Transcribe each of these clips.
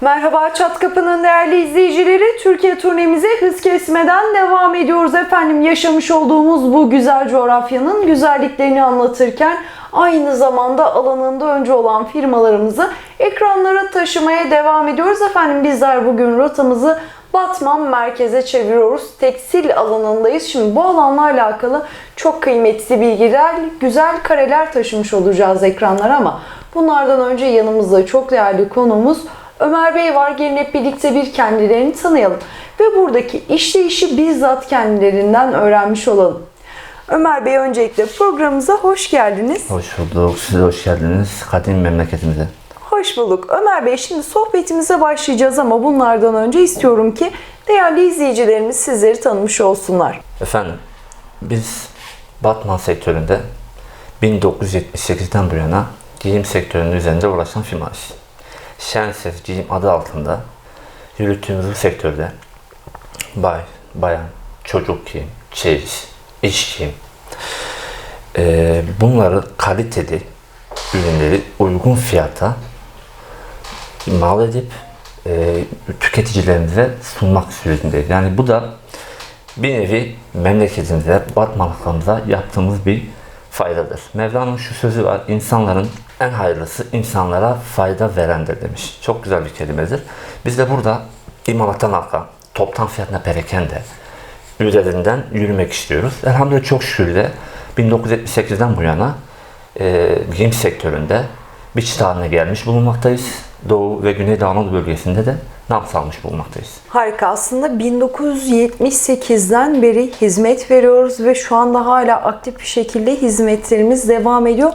Merhaba Çat Kapı'nın değerli izleyicileri. Türkiye turnemize hız kesmeden devam ediyoruz efendim. Yaşamış olduğumuz bu güzel coğrafyanın güzelliklerini anlatırken aynı zamanda alanında önce olan firmalarımızı ekranlara taşımaya devam ediyoruz. Efendim bizler bugün rotamızı Batman merkeze çeviriyoruz. Tekstil alanındayız. Şimdi bu alanla alakalı çok kıymetli bilgiler, güzel kareler taşımış olacağız ekranlara ama bunlardan önce yanımızda çok değerli konuğumuz Ömer Bey var. Gelin hep birlikte bir kendilerini tanıyalım. Ve buradaki işleyişi bizzat kendilerinden öğrenmiş olalım. Ömer Bey öncelikle programımıza hoş geldiniz. Hoş bulduk. Siz de hoş geldiniz kadim memleketimize. Hoş bulduk. Ömer Bey şimdi sohbetimize başlayacağız ama bunlardan önce istiyorum ki değerli izleyicilerimiz sizleri tanımış olsunlar. Efendim, biz Batman sektöründe 1978'den bu yana giyim sektörünün üzerinde uğraşan firmayız. Şenses Giyim adı altında yürüttüğümüz bu sektörde bay, bayan, çocuk giyim, çeyiz, iş giyim, eee, bunları kaliteli ürünleri uygun fiyata mal edip e, tüketicilerimize sunmak sürecindeyiz. Yani bu da bir nevi memleketimize, Batman halkımıza yaptığımız bir faydadır. Mevlana'nın şu sözü var, insanların en hayırlısı insanlara fayda verendir demiş. Çok güzel bir kelimedir. Biz de burada imalattan halka, toptan fiyatına perakende üzerinden yürümek istiyoruz. Elhamdülillah çok şükür de 1978'den bu yana e, giyim sektöründe bir çıta haline gelmiş bulunmaktayız. Doğu ve Güneydoğu Anadolu bölgesinde de nam salmış bulunmaktayız. Harika. Aslında 1978'den beri hizmet veriyoruz ve şu anda hala aktif bir şekilde hizmetlerimiz devam ediyor.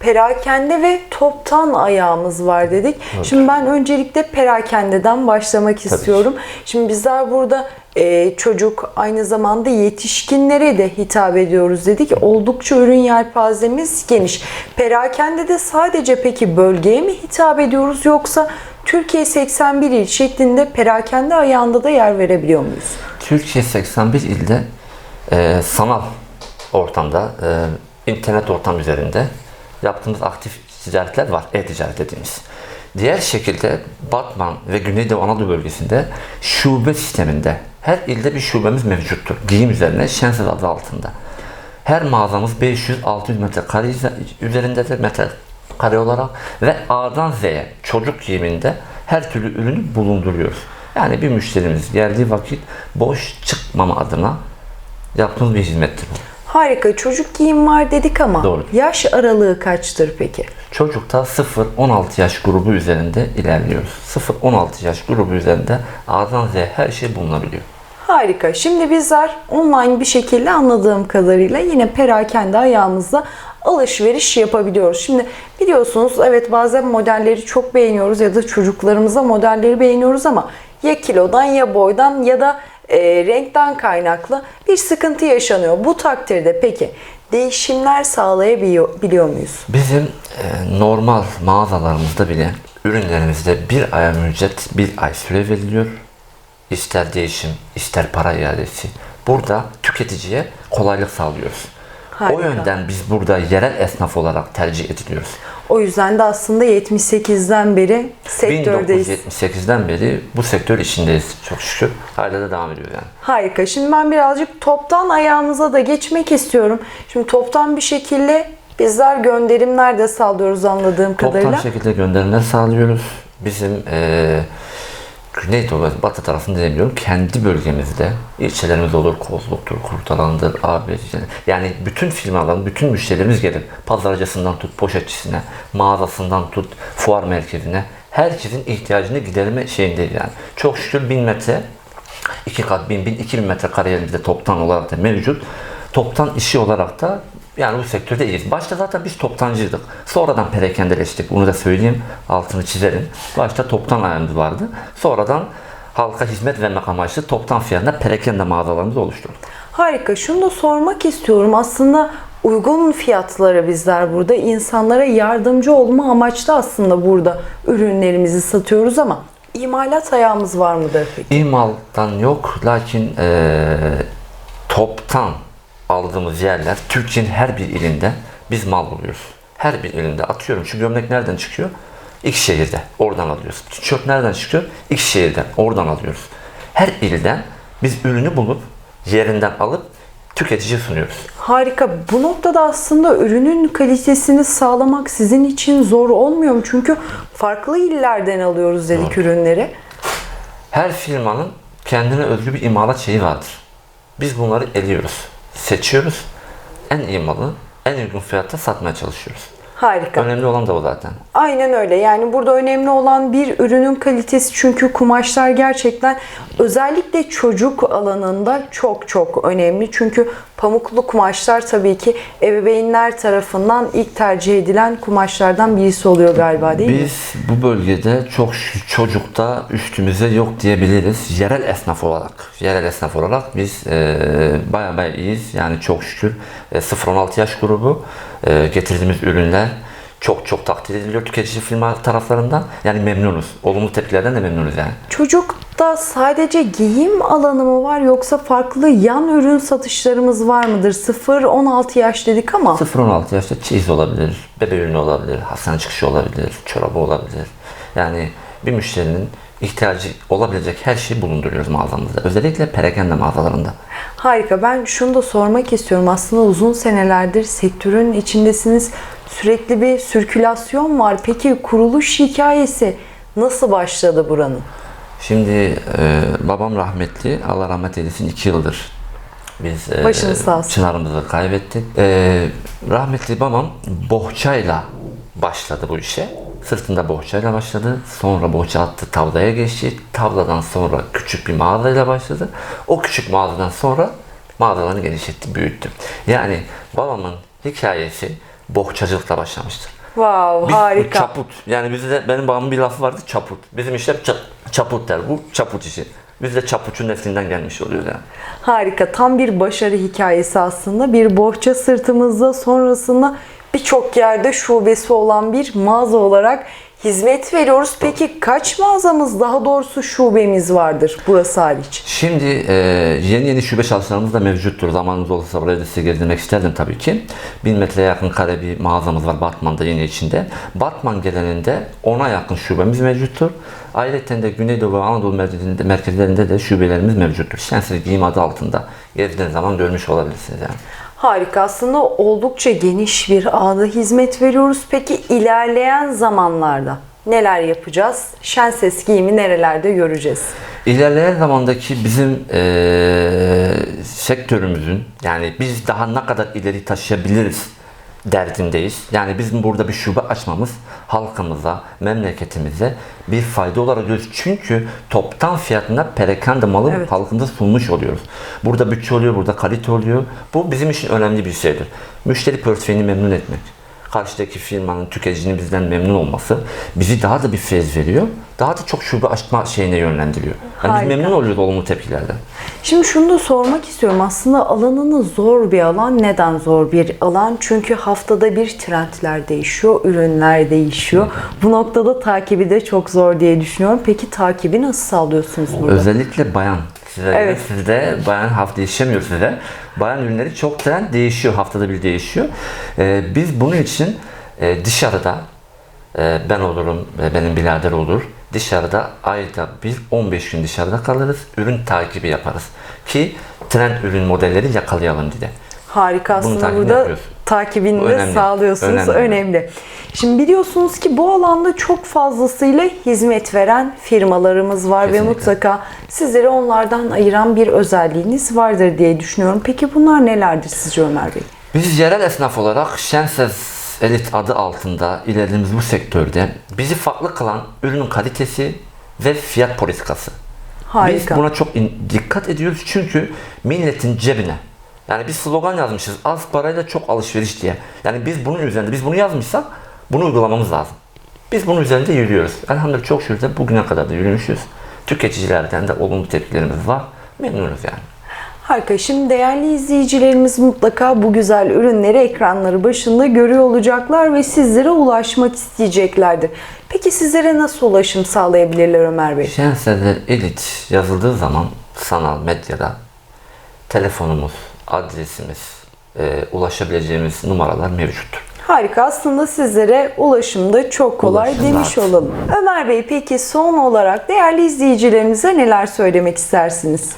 Perakende ve toptan ayağımız var dedik. Şimdi ben öncelikle perakendeden başlamak istiyorum. Şimdi bizler burada e, çocuk aynı zamanda yetişkinlere de hitap ediyoruz dedik. Oldukça ürün yelpazemiz geniş. Perakende de sadece peki bölgeye mi hitap ediyoruz yoksa Türkiye 81 il şeklinde perakende ayağında da yer verebiliyor muyuz? Türkiye 81 ilde e, sanal ortamda, e, internet ortam üzerinde yaptığımız aktif ticaretler var. E-ticaret dediğimiz. Diğer şekilde Batman ve Güneydoğu Anadolu bölgesinde şube sisteminde her ilde bir şubemiz mevcuttur. Giyim üzerine Şenses adı altında. Her mağazamız 500-600 metrekare üzerindedir metre kare olarak ve A'dan Z'ye çocuk giyiminde her türlü ürünü bulunduruyoruz. Yani bir müşterimiz geldiği vakit boş çıkmama adına yaptığımız bir hizmettir bu. Harika çocuk giyim var dedik ama Doğru. yaş aralığı kaçtır peki? Çocukta 0-16 yaş grubu üzerinde ilerliyoruz. 0-16 yaş grubu üzerinde A'dan Z'ye her şey bulunabiliyor. Harika. Şimdi bizler online bir şekilde anladığım kadarıyla yine perakende ayağımızda alışveriş yapabiliyoruz. Şimdi biliyorsunuz evet bazen modelleri çok beğeniyoruz ya da çocuklarımıza modelleri beğeniyoruz ama ya kilodan ya boydan ya da e, renkten kaynaklı bir sıkıntı yaşanıyor. Bu takdirde peki değişimler sağlayabiliyor biliyor muyuz? Bizim e, normal mağazalarımızda bile ürünlerimizde bir ay ücret bir ay süre veriliyor. İster değişim, ister para iadesi. Burada tüketiciye kolaylık sağlıyoruz. Harika. O yönden biz burada yerel esnaf olarak tercih ediliyoruz. O yüzden de aslında 78'den beri sektördeyiz. 1978'den beri bu sektör içindeyiz çok şükür. Hala da devam ediyor yani. Harika. Şimdi ben birazcık toptan ayağımıza da geçmek istiyorum. Şimdi toptan bir şekilde bizler gönderimler de sağlıyoruz anladığım kadarıyla. Toptan şekilde gönderimler sağlıyoruz. Bizim eee Güneydoğu ve Batı tarafında demiyorum. Kendi bölgemizde ilçelerimiz olur. Kozluk'tur, Kurtalan'dır, ABC. Yani bütün firmaların, bütün müşterilerimiz gelir. Pazarcısından tut, poşetçisine, mağazasından tut, fuar merkezine. Herkesin ihtiyacını giderme şeyindeyiz yani. Çok şükür 1000 metre, iki kat 1000, 1000, 2000 metre kare yerimizde toptan olarak da mevcut. Toptan işi olarak da yani bu sektörde iyiyiz. Başta zaten biz toptancıydık. Sonradan perakendeleştik. Bunu da söyleyeyim. Altını çizerim. Başta toptan ayağımız vardı. Sonradan halka hizmet vermek amaçlı toptan fiyatına perakende mağazalarımızı oluşturduk. Harika. Şunu da sormak istiyorum. Aslında uygun fiyatlara bizler burada insanlara yardımcı olma amaçlı aslında burada ürünlerimizi satıyoruz ama imalat ayağımız var mıdır peki? İmaldan yok. Lakin eee, toptan aldığımız yerler Türkiye'nin her bir ilinde biz mal buluyoruz. Her bir ilinde atıyorum. Şu gömlek nereden çıkıyor? X şehirde. Oradan alıyoruz. Çöp nereden çıkıyor? X şehirden. Oradan alıyoruz. Her ilden biz ürünü bulup yerinden alıp tüketiciye sunuyoruz. Harika. Bu noktada aslında ürünün kalitesini sağlamak sizin için zor olmuyor mu? Çünkü farklı illerden alıyoruz dedik ürünleri. Her firmanın kendine özgü bir imalat şeyi vardır. Biz bunları eliyoruz, seçiyoruz. En iyi malı en uygun fiyatta satmaya çalışıyoruz. Harika. Önemli olan da o zaten. Aynen öyle. Yani burada önemli olan bir ürünün kalitesi çünkü kumaşlar gerçekten özellikle çocuk alanında çok çok önemli. Çünkü pamuklu kumaşlar tabii ki ebeveynler tarafından ilk tercih edilen kumaşlardan birisi oluyor galiba değil mi? Biz bu bölgede çok çocukta üstümüze yok diyebiliriz. Yerel esnaf olarak, yerel esnaf olarak biz e, bayağı bayağı iyiyiz. Yani çok şükür e, 0-16 yaş grubu e, getirdiğimiz ürünler çok çok takdir ediliyor tüketici firma taraflarından. Yani memnunuz. Olumlu tepkilerden de memnunuz yani. Çocukta sadece giyim alanı mı var yoksa farklı yan ürün satışlarımız var mıdır? 0-16 yaş dedik ama 0-16 yaşta çeyiz olabilir, bebe ürünü olabilir, hastane çıkışı olabilir, çorabı olabilir. Yani bir müşterinin ihtiyacı olabilecek her şeyi bulunduruyoruz mağazamızda. Özellikle perakende mağazalarında. Harika. Ben şunu da sormak istiyorum. Aslında uzun senelerdir sektörün içindesiniz. Sürekli bir sirkülasyon var. Peki kuruluş hikayesi nasıl başladı buranın? Şimdi e, babam rahmetli, Allah rahmet eylesin 2 yıldır biz e. Çınar'ımızı kaybettik. E, rahmetli babam bohçayla başladı bu işe. Sırtında bohçayla başladı. Sonra bohça attı tavlaya geçti. Tavladan sonra küçük bir mağazayla başladı. O küçük mağazadan sonra mağazalarını genişletti, büyüttü. Yani babamın hikayesi bohçacılıkla başlamıştır. Wow, Biz harika. çaput. Yani bizde benim babamın bir lafı vardı çaput. Bizim ça- çaput der. Bu çaput işi. Biz de çaputçu neslinden gelmiş oluyoruz yani. Harika. Tam bir başarı hikayesi aslında. Bir bohça sırtımızda sonrasında birçok yerde şubesi olan bir mağaza olarak hizmet veriyoruz. Peki kaç mağazamız daha doğrusu şubemiz vardır burası hariç? Şimdi e, yeni yeni şube çalışmalarımız da mevcuttur. Zamanımız olursa buraya da size gezdirmek isterdim tabii ki. 1000 metreye yakın kare bir mağazamız var Batman'da yeni içinde. Batman geleninde 10'a yakın şubemiz mevcuttur. Ayrıca de Güneydoğu ve Anadolu merkezlerinde, de şubelerimiz mevcuttur. Şensiz giyim adı altında gezdiğiniz zaman görmüş olabilirsiniz yani. Harika. Aslında oldukça geniş bir ağda hizmet veriyoruz. Peki ilerleyen zamanlarda neler yapacağız? Şen ses giyimi nerelerde göreceğiz? İlerleyen zamandaki bizim eee, sektörümüzün yani biz daha ne kadar ileri taşıyabiliriz derdindeyiz. Yani bizim burada bir şube açmamız halkımıza, memleketimize bir fayda olarak görüyoruz. Çünkü toptan fiyatına perakende malı Evet. halkımıza sunmuş oluyoruz. Burada bütçe oluyor, burada kalite oluyor. Bu bizim için önemli bir şeydir. Müşteri portföyünü memnun etmek karşıdaki firmanın tüketicinin bizden memnun olması bizi daha da bir feyz veriyor. Daha da çok şube açma şeyine yönlendiriyor. Yani Harika. biz memnun oluyoruz olumlu tepkilerden. Şimdi şunu da sormak istiyorum. Aslında alanınız zor bir alan. Neden zor bir alan? Çünkü haftada bir trendler değişiyor, ürünler değişiyor. Bu noktada takibi de çok zor diye düşünüyorum. Peki takibi nasıl sağlıyorsunuz burada? Özellikle bayan. Size Evet. sizde bayan hafta yetişemiyor size. Bayan ürünleri çok trend değişiyor. Haftada bir değişiyor. Ee, biz bunun için e, dışarıda e, ben olurum, e, benim birader olur. Dışarıda ayda biz 15 gün dışarıda kalırız. Ürün takibi yaparız. Ki trend ürün modelleri yakalayalım diye. Harika aslında burada yapıyoruz. takibini Bu önemli. sağlıyorsunuz. Önemli. Önemli. Şimdi biliyorsunuz ki bu alanda çok fazlasıyla hizmet veren firmalarımız var ve Kesinlikle. mutlaka sizleri onlardan ayıran bir özelliğiniz vardır diye düşünüyorum. Peki bunlar nelerdir sizce Ömer Bey? Biz yerel esnaf olarak Şenses Elit adı altında ilerlediğimiz bu sektörde bizi farklı kılan ürünün kalitesi ve fiyat politikası. Harika. Biz buna çok in- dikkat ediyoruz çünkü milletin cebine yani bir slogan yazmışız az parayla çok alışveriş diye. Yani biz bunun üzerinde biz bunu yazmışsak bunu uygulamamız lazım. Biz bunun üzerinde yürüyoruz. Elhamdülillah çok şükür de bugüne kadar da yürümüşüz. Tüketicilerden de olumlu tepkilerimiz var. Memnunuz yani. Harika. Şimdi değerli izleyicilerimiz mutlaka bu güzel ürünleri ekranları başında görüyor olacaklar ve sizlere ulaşmak isteyeceklerdir. Peki sizlere nasıl ulaşım sağlayabilirler Ömer Bey? Şenseler Elit yazıldığı zaman sanal medyada telefonumuz, adresimiz, e, ulaşabileceğimiz numaralar mevcuttur. Harika. Aslında sizlere ulaşımda çok kolay Ulaşım demiş rahat. olalım. Ömer Bey peki son olarak değerli izleyicilerimize neler söylemek istersiniz?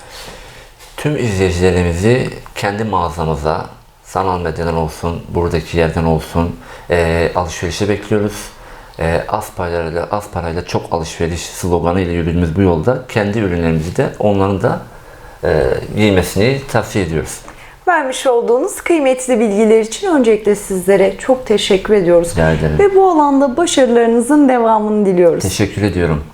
Tüm izleyicilerimizi kendi mağazamıza, sanal medyadan olsun, buradaki yerden olsun e, alışverişe bekliyoruz. E, az parayla, az parayla çok alışveriş sloganı ile yürüdüğümüz bu yolda kendi ürünlerimizi de onların da e, giymesini tavsiye ediyoruz. Vermiş olduğunuz kıymetli bilgiler için öncelikle sizlere çok teşekkür ediyoruz. Rica ederim. Ve bu alanda başarılarınızın devamını diliyoruz. Teşekkür ediyorum.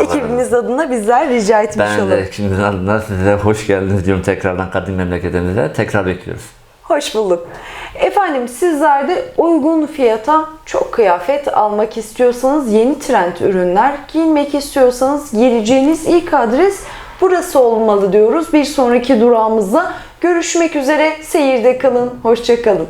Ekibimiz adına bizler rica etmiş Ben de olalım. ekibimizin adına size hoş geldiniz diyorum tekrardan kadim memleketimize. Tekrar bekliyoruz. Hoş bulduk. Efendim sizler de uygun fiyata çok kıyafet almak istiyorsanız yeni trend ürünler giymek istiyorsanız geleceğiniz ilk adres burası olmalı diyoruz. Bir sonraki durağımızda görüşmek üzere. Seyirde kalın. Hoşça kalın.